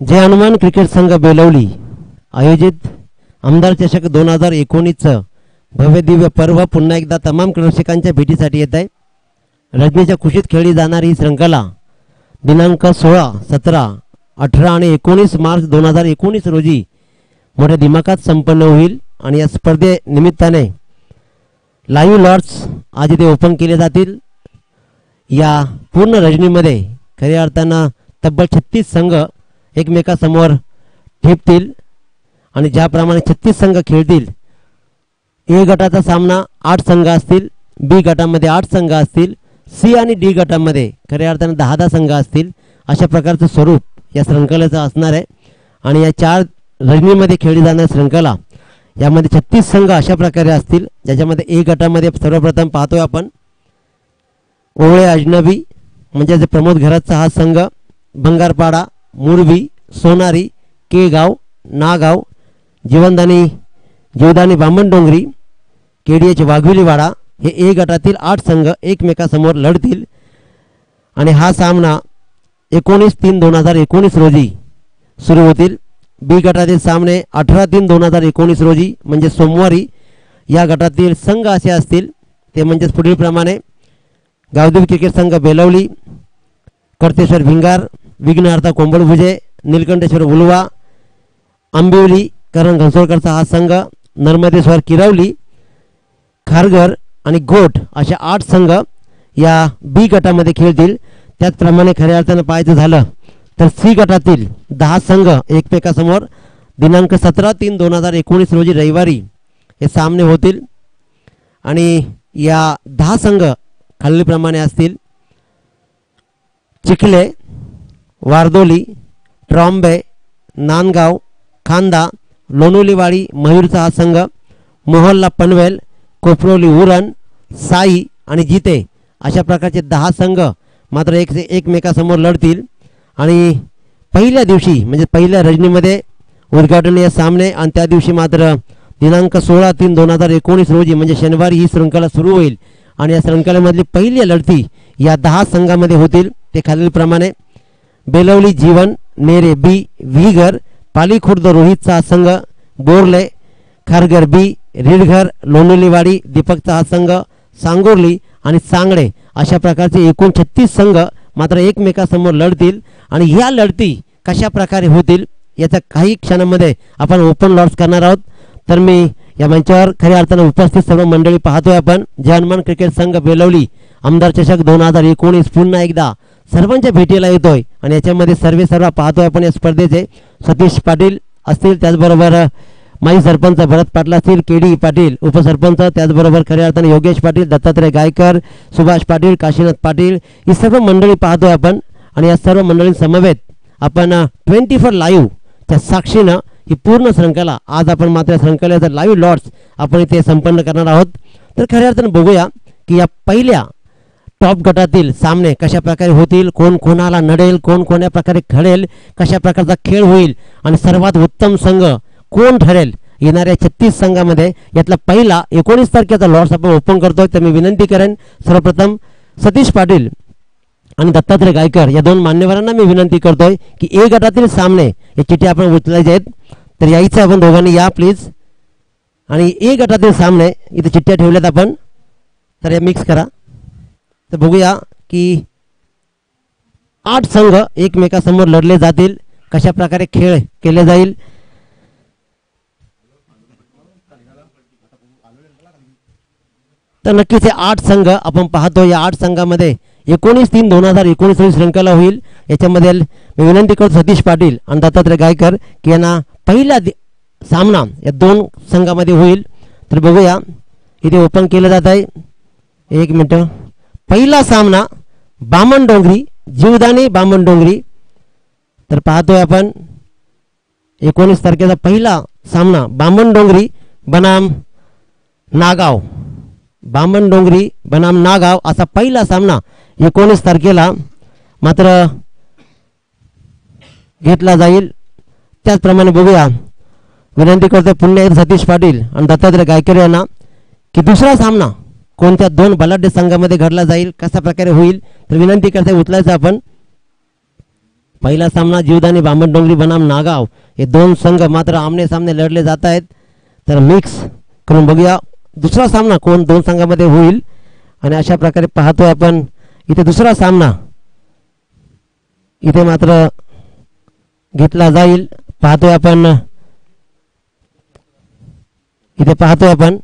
जय Hanuman cricket संघ बेलवली आयोजित आमदार चषक दोन हजार एकोणीसचं भव्य दिव्य पर्व पुन्हा एकदा तमाम रसिकांच्या भेटीसाठी येत आहे. रजनीच्या खुशीत खेळली जाणारी ही श्रृंखला दिनांक सोळा सतरा अठरा आणि एकोणीस मार्च दोन हजार एकोणीस रोजी मोठ्या दिमाखात संपन्न होईल आणि या स्पर्धेनिमित्ताने लाईव्ह लॉट्स आज इथे ओपन केले जातील. या पूर्ण रजनीमध्ये खऱ्या अर्थानं तब्बल छत्तीस संघ एकमेकासमोर ठेपतील आणि ज्याप्रमाणे छत्तीस संघ खेळतील ए गटाचा सामना आठ संघ असतील बी गटामध्ये आठ संघ असतील सी आणि डी गटामध्ये खऱ्या अर्थानं दहा दहा संघ असतील अशा प्रकारचं स्वरूप या श्रृंखलेचं असणार आहे. आणि या चार रजनीमध्ये खेळली जाणारी श्रृंखला यामध्ये छत्तीस संघ अशा प्रकारे असतील ज्याच्यामध्ये ए गटामध्ये सर्वप्रथम पाहतोय आपण ओवळे अजनबी म्हणजे प्रमोद घरातचा हा संघ भंगारपाडा मुरबी सोनारी केगाव नागाव जीवनदानी जीवदानी बामणडोंगरी डोंगरी डी वाघविलीवाडा हे ए गटातील आठ संघ एकमेकासमोर लढतील. आणि हा सामना एकोणीस तीन दोन हजार एकोणीस रोजी सुरू होतील. बी गटातील सामने अठरा तीन दोन हजार एकोणीस रोजी म्हणजे सोमवारी या गटातील संघ असे असतील ते म्हणजेच पुढीलप्रमाणे गावदेव क्रिकेट संघ बेलवली कर्तेश्वर भिंगार विघ्नहर्ता कोंबडभुजे निलकंठेश्वर उलवा आंबिवली करण घनसोळकरचा हा संघ नर्मदेश्वर किरवली खारघर आणि गोठ अशा आठ संघ या बी गटामध्ये खेळतील. त्याचप्रमाणे खऱ्या अर्थानं पाहायचं झालं तर सी गटातील दहा संघ एकमेकासमोर दिनांक सतरा तीन दोन हजार एकोणीस रोजी रविवारी हे सामने होतील. आणि या दहा संघ खालीलप्रमाणे असतील. चिखले वारदोली ट्रॉम्बे नांदगाव खांदा लोणोलीवाडी मयूरचा हा संघ मोहल्ला पनवेल कोपरोली उरण साई आणि जिते अशा प्रकारचे दहा संघ मात्र एक एकमेकासमोर लढतील. आणि पहिल्या दिवशी म्हणजे पहिल्या रजनीमध्ये उद्घाटनीय सामने आणि त्या दिवशी मात्र दिनांक सोळा तीन दोन हजार एकोणीस रोजी म्हणजे शनिवारी ही श्रृंखला सुरू होईल. आणि या श्रृंखलेमधली पहिली लढती या दहा संघामध्ये होतील ते खालीलप्रमाणे. बेलवली जीवन नेरे बी व्हीगर पालीखुर्द रोहितचा संघ बोरले खारघर बी रिडघर लोणोलीवाडी दीपकचा हा संघ सांगोर्ली आणि सांगडे अशा प्रकारचे एकूण छत्तीस संघ मात्र एकमेकासमोर लढतील आणि ह्या लढती कशा प्रकारे होतील याच्या काही क्षणामध्ये आपण ओपन लॉन्च करणार आहोत. तर मी या मंचावर खऱ्या अर्थानं उपस्थित सर्व मंडळी पाहतोय आपण. जे क्रिकेट संघ बेलवली. आमदार चषक दोन हजार एकोणीस पुन्हा एकदा सर्वांच्या भेटीला येतोय. आणि याच्यामध्ये सर्वे सर्व पाहतोय आपण या स्पर्धेचे. सतीश पाटील असतील त्याचबरोबर माजी सरपंच भरत पाटील असतील के डी पाटील उपसरपंच त्याचबरोबर खऱ्या अर्थाने योगेश पाटील दत्तात्रय गायकर सुभाष पाटील काशीनाथ पाटील ही सर्व मंडळी पाहतोय आपण. आणि या सर्व मंडळींसमवेत आपण ट्वेंटी फोर लाईव्हच्या साक्षीनं ही पूर्ण श्रृंखला आज आपण मात्र श्रृंखलेचं लाईव्ह लॉट्स आपण इथे संपन्न करणार आहोत. तर खऱ्या अर्थानं बघूया की या पहिल्या टॉप गटातील सामने कशा प्रकारे होतील कोण कोणाला नडेल कोण कोण्या प्रकारे खडेल कशा प्रकारचा खेळ होईल आणि सर्वात उत्तम संघ कोण ठरेल येणाऱ्या छत्तीस संघामध्ये? यातला पहिला एकोणीस तारखेचा लॉर्ड्स आपण ओपन करतोय तर मी विनंती करेन सर्वप्रथम सतीश पाटील आणि दत्तात्रय गायकर या दोन मान्यवरांना मी विनंती करतोय की ए गटातील सामने हे चिठ्ठी आपण उचलायचे आहेत. तर यायचं आपण दोघांनी या प्लीज. आणि ए गटातील सामने इथे चिठ्ठ्या ठेवल्यात आपण. तर या मिक्स करा. तर बघूया की आठ संघ एकमेकासमोर लढले जातील. कशा प्रकारे खेळ केले जाईल? तर नक्कीच हे आठ संघ आपण पाहतो. या आठ संघामध्ये एकोणीस तीन दोन हजार एकोणीस रोजी श्रृंखला होईल. याच्यामध्ये मी विनंती करतो सतीश पाटील आणि दत्तात्रय गायकर की यांना पहिला सामना या दोन संघामध्ये होईल. तर बघूया इथे ओपन केलं जात आहे. एक मिनटं. पहिला सामना बामण डोंगरी जीवदानी बामण डोंगरी. तर पाहतोय आपण एकोणीस तारखेचा पहिला सामना बामण डोंगरी बनाम नागाव. बामण डोंगरी बनाम नागाव असा पहिला सामना एकोणीस तारखेला मात्र घेतला जाईल. त्याचप्रमाणे बघूया. विनंती करतो पुन्हा सतीश पाटील आणि दत्तात्रय गायकर यांना की दुसरा सामना कोणत्या दोन बलाढ्य संघामध्ये घडला जाईल कशा प्रकारे होईल तर विनंती करते उचलायचं आपण. पहिला सामना जीवदानी बामणडोंगरी बनाम नागाव. हे दोन संघ मात्र आमने सामने लढले जात आहेत. तर मिक्स करून बघूया. दुसरा सामना कोण दोन संघामध्ये होईल आणि अशा प्रकारे पाहतोय आपण. इथे दुसरा सामना. इथे मात्र घेतला जाईल. पाहतोय आपण. इथे पाहतोय आपण.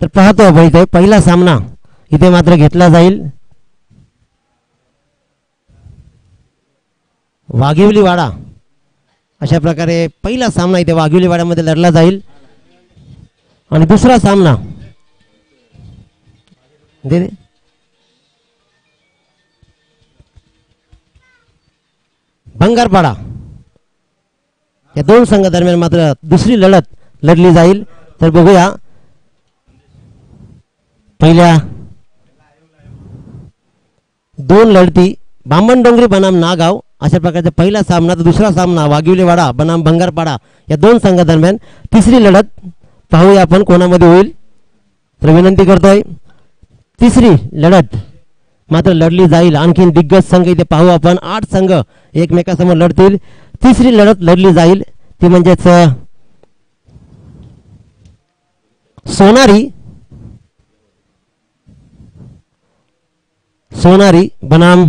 तर पाहतो आपण इथे पहिला सामना इथे मात्र घेतला जाईल. वाघिवली वाडा अशा प्रकारे पहिला सामना इथे वाघिवली वाड्यामध्ये लढला जाईल. आणि दुसरा सामना दे दे. भंगारपाडा या दोन संघादरम्यान मात्र दुसरी लढत लढली जाईल. तर बघूया पहिल्या दोन लढती बामणडोंगरी बनाम नागाव अशा प्रकारचा पहिला सामना तर दुसरा सामना वाघिवलेवाडा बनाम भंगारपाडा या दोन संघादरम्यान तिसरी लढत पाहूया आपण कोणामध्ये होईल. तर विनंती करतोय तिसरी लढत मात्र लढली जाईल. आणखीन दिग्गज संघ इथे पाहू आपण. आठ संघ एकमेकासमोर लढतील. तिसरी लढत लढली जाईल. ती म्हणजेच सोनारी सोनारी बनाम।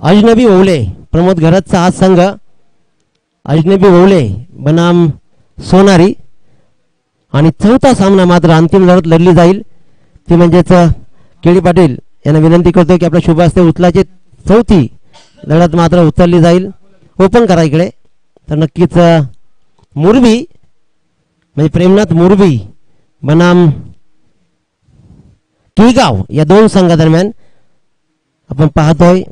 अजनबी ओवले प्रमोद घरतचा हा संघ। अजनबी ओवले बनाम सोनारी। आणि चौथा सामना मात्र अंतिम लढत लढली जाईल. ती म्हणजेच केळी पाटील यांना विनंती करतो की आपल्या शुभ हस्ते उचलाची चौथी लढत मात्र उचलली जाईल. ओपन करा इकडे. तर नक्कीच मुरबी म्हणजे प्रेमनाथ मुरबी बनाम किगाव या दोन संघादरम्यान आपण पाहतोय.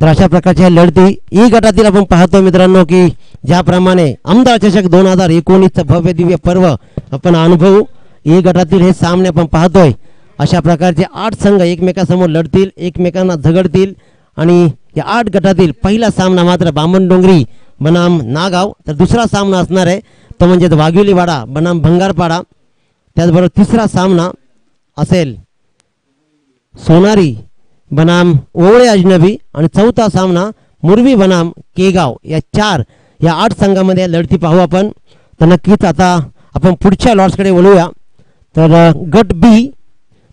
तर अशा प्रकारच्या लढती ई गटातील आपण पाहतो मित्रांनो की ज्याप्रमाणे आमदार चषक दोन हजार एकोणीसचं भव्य दिव्य पर्व आपण अनुभवू. ई गटातील हे सामने आपण पाहतोय. अशा प्रकारचे आठ संघ एकमेकासमोर लढतील एकमेकांना झगडतील आणि या आठ गटातील पहिला सामना मात्र बामण डोंगरी बनाम नागाव. तर दुसरा सामना असणार आहे तो म्हणजे वाघिवलीवाडा बनाम भंगारपाडा. त्याचबरोबर तिसरा सामना असेल. सोनारी बनाम ओवळे अजनबी आणि चौथा सामना मुरबी बनाम केगाव. या चार या आठ संघामध्ये लढती पाहू आपण. तर नक्कीच आता आपण पुढच्या लॉट्सकडे बोलूया तर गट बी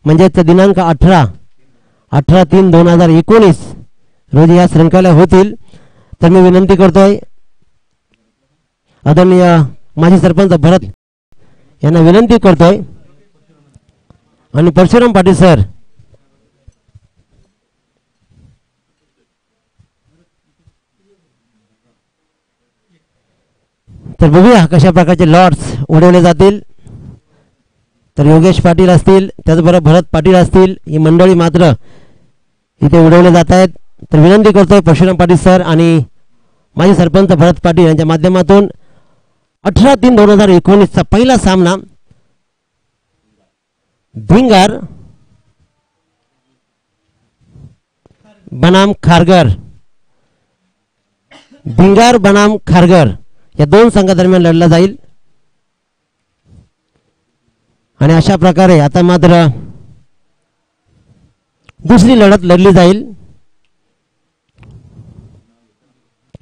म्हणजेच दिनांक अठरा अठरा तीन दोन हजार एकोणीस रोजी या श्रंखला होतील. तर मी विनंती करतोय. आदरणीय माजी सरपंच भरत यांना विनंती करतोय. आणि परशुराम पाटील सर. तर बघूया कशा प्रकारचे लॉट्स उडवले जातील. तर योगेश पाटील असतील त्याचबरोबर भरत पाटील असतील ही मंडळी मात्र इथे उडवले जात आहेत. तर विनंती करतोय परशुराम पाटील सर आणि माजी सरपंच भरत पाटील यांच्या माध्यमातून अठरा तीन दोन हजार एकोणीसचा पहिला सामना भिंगार बनाम खारगर भिंगार बनाम खारगर या दोन संघादरम्यान लढला जाईल. आणि अशा प्रकारे आता मात्र दुसरी लढत लढली जाईल.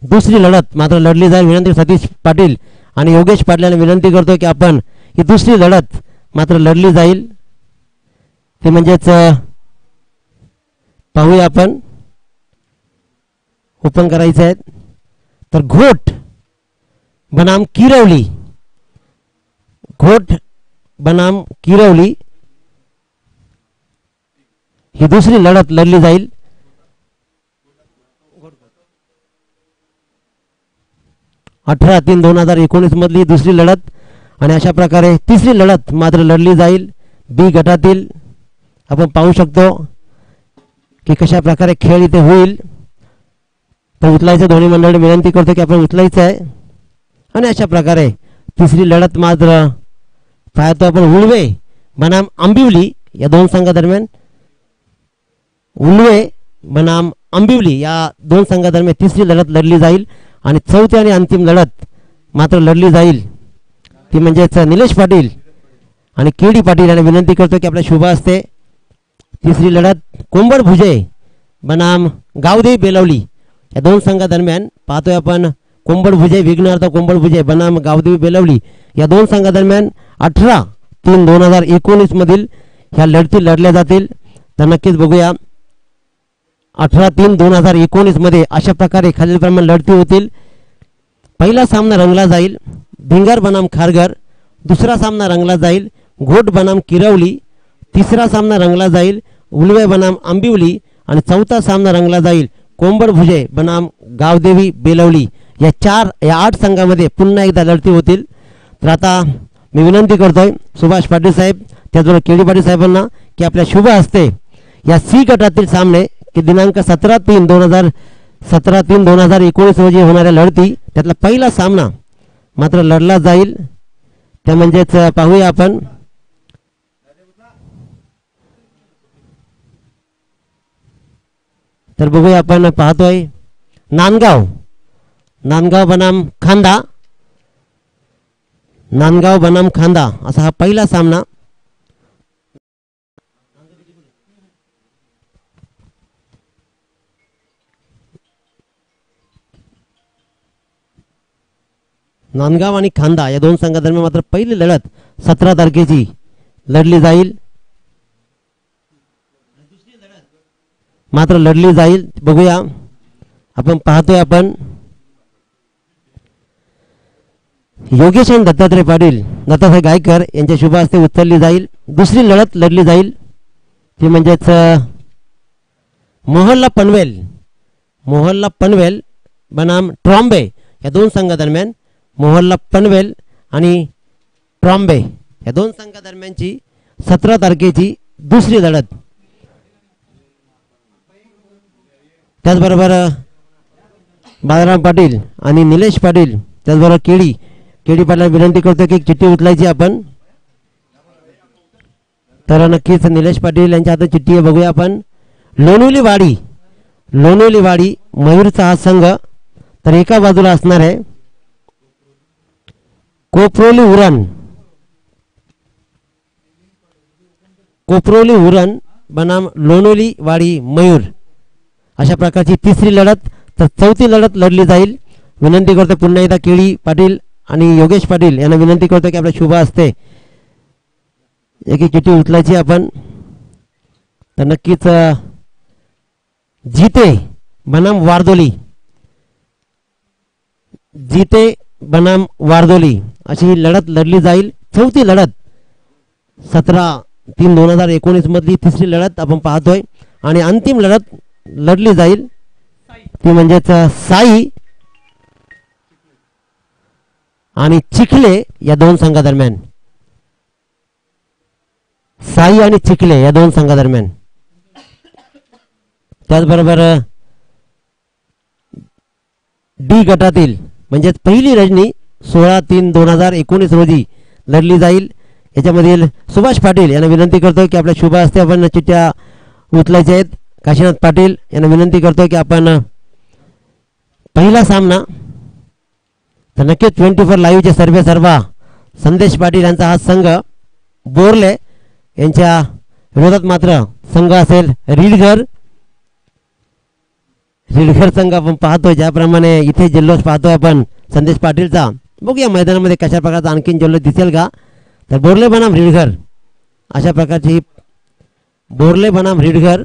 दुसरी लढत मात्र लढली जाईल. विनंती सतीश पाटील आणि योगेश पाटील विनंती करतो की आपण ही दुसरी लढत मात्र लढली जाईल. ते म्हणजेच पाहूया आपण. ओपन करायचं आहे. तर घोट बनाम किरवली. घोट बनाम किरवली. ही दुसरी लढत लढली जाईल. अठरा तीन दोन हजार एकोणीस मधली दुसरी लढत आणि अशा प्रकारे तिसरी लढत मात्र लढली जाईल. बी गटातील आपण पाहू शकतो की कशा प्रकारे खेळ इथे होईल. तर उचलायचं दोन्ही मंडळी विनंती करतो की आपण उचलायचं आहे. आणि अशा प्रकारे तिसरी लढत मात्र पाहतो आपण उळवे बनाम आंबिवली या दोन संघादरम्यान. उल्वे बनाम आंबिवली या दोन संघादरम्यान तिसरी लढत लढली जाईल. आणि चौथी आणि अंतिम लढत मात्र लढली जाईल. ती म्हणजेच निलेश पाटील आणि के डी पाटील. यांना विनंती करतो की आपल्या शुभ असते तिसरी लढत कोंबड भुजे बनाम गावदेवी बेलवली या दोन संघादरम्यान पाहतोय आपण कोंबड भुजे विघ्नार्थ कोंबड भुजे बनाम गावदेवी बेलवली या दोन संघादरम्यान अठरा तीन दोन हजार एकोणीस मधील ह्या लढती लढल्या जातील. तर नक्कीच बघूया अठरा तीन दोन हजार एकोणीसमध्ये अशा प्रकारे खालीलप्रमाणे लढती होतील. पहिला सामना रंगला जाईल. भिंगर बनाम खारघर. दुसरा सामना रंगला जाईल. घोट बनाम किरवली. तिसरा सामना रंगला जाईल. उलवे बनाम आंबिवली. आणि चौथा सामना रंगला जाईल. कोंबड भुजे बनाम गावदेवी बेलवली. या चार या आठ संघामध्ये पुन्हा एकदा लढती होतील. तर आता मी विनंती करतोय सुभाष पाटील साहेब त्याचबरोबर केडी पाटील साहेबांना की आपल्या शुभ हस्ते या सी गटातील सामने की दिनांक सतरा तीन दोन हजार सतरा तीन दोन हजार एकोणीस रोजी होणाऱ्या लढती त्यातला पहिला सामना मात्र लढला जाईल. त्या म्हणजेच पाहूया आपण. तर बघूया आपण पाहतोय. नांदगाव. नांदगाव बनाम खांदा. नांदगाव बनाम खांदा असा हा पहिला सामना. नांदगाव आणि खांदा या दोन संघादरम्यान मात्र पहिली लढत सतरा तारखेची लढली जाईल. मात्र लढली जाईल. बघूया. आपण पाहतोय आपण. योगेश आणि दत्तात्रय पाटील दत्तासाहेब गायकर यांच्या शुभ हस्ते उचलली जाईल. दुसरी लढत लढली जाईल. ती म्हणजेच मोहनला मोहल्ला पनवेल. मोहल्ला पनवेल बनाम ट्रॉम्बे या दोन संघादरम्यान मोहल्ला पनवेल आणि ट्रॉम्बे या दोन संघादरम्यानची सतरा तारखेची दुसरी लढत. त्याचबरोबर बाळाराम पाटील आणि निलेश पाटील त्याचबरोबर केडी. केडी पाटील विनंती करतो की एक चिठ्ठी उचलायची आपण. तर नक्कीच निलेश पाटील यांच्या हातात चिठ्ठी बघूया आपण. लोणोली वाडी लोणोली वाडी मयूरचा हा संघ तर एका बाजूला असणार आहे. कोपरोली उरण. कोपरोली उरण बनाम लोणोली वाडी मयूर. अशा प्रकारची तिसरी लढत तर चौथी लढत लढली जाईल. विनंती करतो पुन्हा एकदा केळी पाटील आणि योगेश पाटील यांना विनंती करतो की आपल्या शुभ असते एक एक चिठ्ठी उचलायची आपण. तर नक्कीच जिते बनाम वारदोली. जिते बनाम वारदोली. अशी ही लढत लढली जाईल. चौथी लढत सतरा तीन दोन हजार एकोणीस मधली तिसरी लढत आपण पाहतोय. आणि अंतिम लढत लढली जाईल. ती म्हणजेच साई आणि चिखले या दोन संघादरम्यान. साई आणि चिखले या दोन संघादरम्यान. त्याचबरोबर डी गटातील म्हणजेच पहिली रजनी सोळा तीन दोन हजार एकोणीस रोजी लढली जाईल. याच्यामधील सुभाष पाटील यांना विनंती करतो की आपल्या शुभ हस्ते आपण चिठ्ठ्या उचलायच्या आहेत. काशीनाथ पाटील यांना विनंती करतो की आपण पहिला सामना तर नक्कीच ट्वेंटी फोर लाईव्हचे सर्वे सर्वा संदेश पाटील यांचा हा संघ बोरले यांच्या विरोधात मात्र संघ असेल रीडघर. रीडघर संघ आपण पाहतो ज्याप्रमाणे इथे जल्लोष पाहतो आपण संदेश पाटीलचा. बघूया मैदानामध्ये कशा प्रकारचा आणखीन जल्लोष दिसेल का? तर बोरले बनाम रिडघर. अशा प्रकारची बोरले बनाम रिडघर.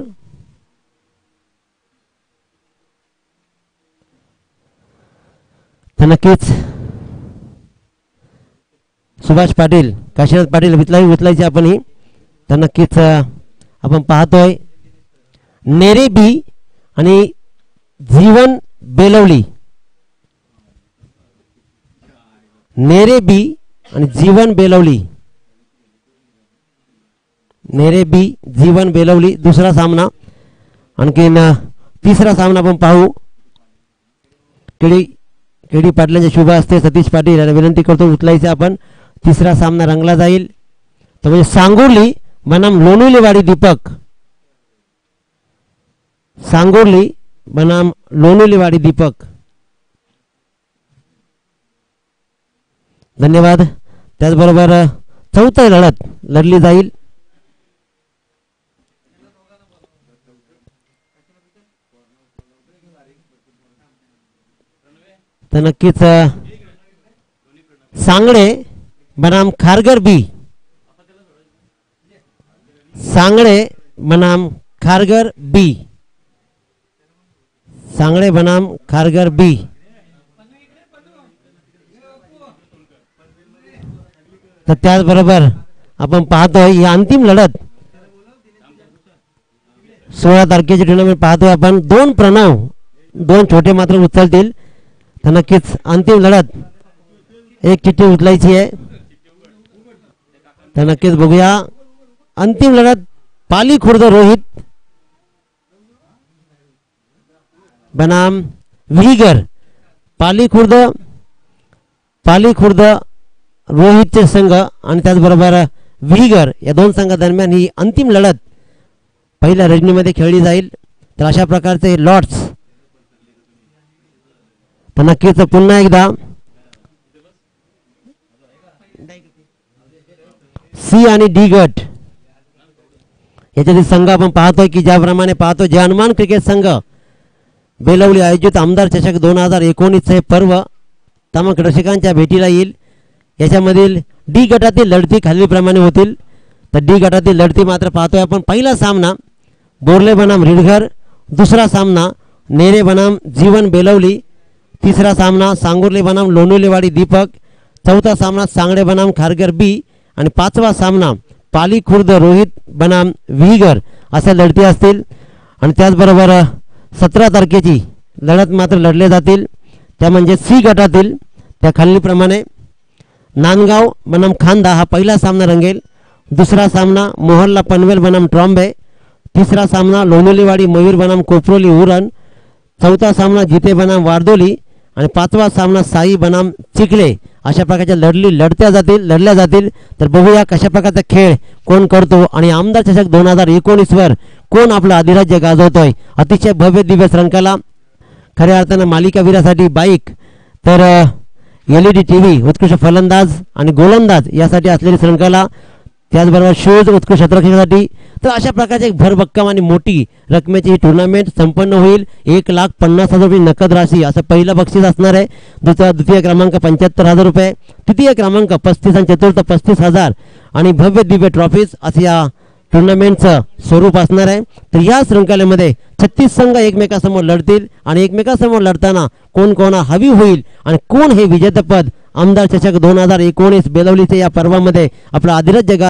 तर नक्कीच सुभाष पाटील काशीनाथ पाटील वितलावी वितलायची आपण ही. तर नक्कीच आपण पाहतोय. नेरे बी आणि जीवन बेलवली. नेरे बी आणि जीवन बेलवली. नेरे बी जीवन बेलवली दुसरा सामना. आणखीन तिसरा सामना आपण पाहू. केडी केडी पाटलांचे शुभ असते सतीश पाटील यांना विनंती करतो उचलायचे आपण. तिसरा सामना रंगला जाईल. तर म्हणजे सांगोर्ली बनाम लोणुलीवाडी दीपक. सांगोर्ली बनाम लोणुलीवाडी दीपक. धन्यवाद. त्याचबरोबर अ, लढत लढली जाईल. तर नक्कीच सांगणे सांगडे बनाम खारगर बी. सांगडे बनाम खारगर बी. सांगडे बनाम खारगर बी. तर त्याचबरोबर आपण पाहतो ही अंतिम लढत. सोळा तारखेची टुर्नामेंट पाहतो आपण. दोन प्रणव दोन छोटे मात्र उचलतील. तर नक्कीच अंतिम लढत एक चिठ्ठी उचलायची आहे. तर नक्कीच बघूया. अंतिम लढत पाली खुर्द रोहित. बनाम विहीगर पाली खुर्द पाली खुर्द रोहितचे संघ आणि त्याचबरोबर विहिगर या दोन संघादरम्यान ही अंतिम लढत पहिल्या रजनीमध्ये खेळली जाईल. तर अशा प्रकारचे लॉट्स तर नक्कीच पुन्हा एकदा सी आणि डी गट. याच्यातील संघ आपण पाहतोय की ज्याप्रमाणे पाहतो जे हनुमान क्रिकेट संघ बेलवली आयोजित आमदार चषक दोन हजार एकोणीस हे पर्व. तमाम रसिकांच्या भेटीला येईल. याच्यामधील डी गटातील लढती खालीलप्रमाणे होतील. तर डी गटातील लढती मात्र पाहतोय आपण. पहिला सामना बोर्ले बनाम रिडघर दुसरा सामना नेरे बनाम जीवन बेलवली तिसरा सामना सांगुर्ले बनाम लोणुलेवाडी दीपक चौथा सामना सांगडे बनाम खारगर बी आणि पाचवा सामना पाली खुर्द रोहित बनाम विहीगर अशा लढती असतील. आणि त्याचबरोबर सतरा तारखेची लढत मात्र लढले जातील. त्या म्हणजे सी गटातील त्या खालीलप्रमाणे नांदगाव बनाम खांदा हा पहिला सामना रंगेल. दुसरा सामना मोहल्ला पनवेल बनाम ट्रॉम्बे. तिसरा सामना लोणोलीवाडी मयूर बनाम कोपरोली उरण. चौथा सामना जिते बनाम वारदोली. आणि पाचवा सामना साई बनाम चिखले. अशा प्रकारच्या लढली लढत्या जातील लढल्या जातील. तर बघूया कशा प्रकारचा खेळ कोण करतो. आणि आमदार चषक दोन हजार एकोणीसवर कोण आपलं अधिराज्य गाजवतोय. अतिशय भव्य दिव्य श्रृंखला. खऱ्या अर्थानं मालिकावीरासाठी बाईक. तर एल ई डी टी उत्कृष्ट फलंदाज आणि गोलंदाज यासाठी असलेली श्रृंखला त्याचबरोबर शूज उत्कृष्ट क्षेत्रक्षेत्रासाठी तर अशा प्रकारची एक भरभक्कम आणि मोठी रकमेची ही टुर्नामेंट संपन्न होईल. एक लाख पन्नास हजार रुपये नकद राशी असं पहिलं बक्षीस असणार आहे. दुसरा द्वितीय क्रमांक पंच्याहत्तर हजार रुपये. तृतीय क्रमांक पस्तीस आणि चतुर्थ पस्तीस हजार. आणि भव्य दिव्य ट्रॉफीज असं या टुर्नामेंटचं स्वरूप असणार आहे. तर या शृंखलेमध्ये छत्तीस संघ एकमेकासमोर लढतील आणि एकमेकासमोर लढताना कोण कोणा हवी होईल आणि कोण हे विजेतेपद आमदार चषक दोन हजार एकोणीस बेलवलीचे या पर्वामध्ये आपला अधिरथ जगा